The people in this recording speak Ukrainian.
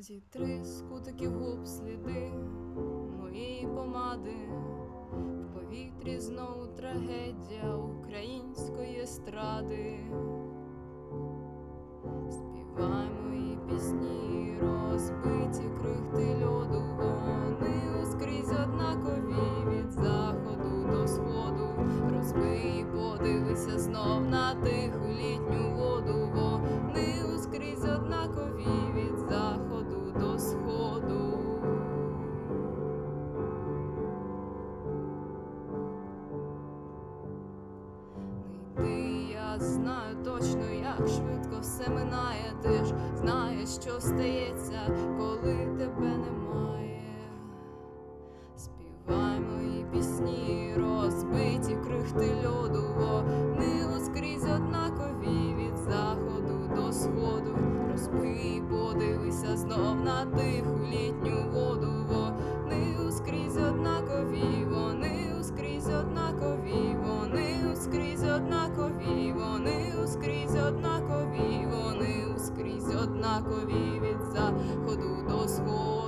Зітри з кутиків губ сліди моєї помади, в повітрі знову трагедія української естради. Співай мої пісні, розбиті крихти льоду, вони ускрізь однакові від заходу до сходу. Розбий, подивися знов на тиху літню воду, знаю точно, як швидко все минає. Ти ж знаєш, що стається, коли тебе немає. Співай мої пісні, розбиті крихти льоду, вони ускрізь однакові від заходу до сходу. Розбий, подивися знов на тиху літню однакові від заходу до сходу.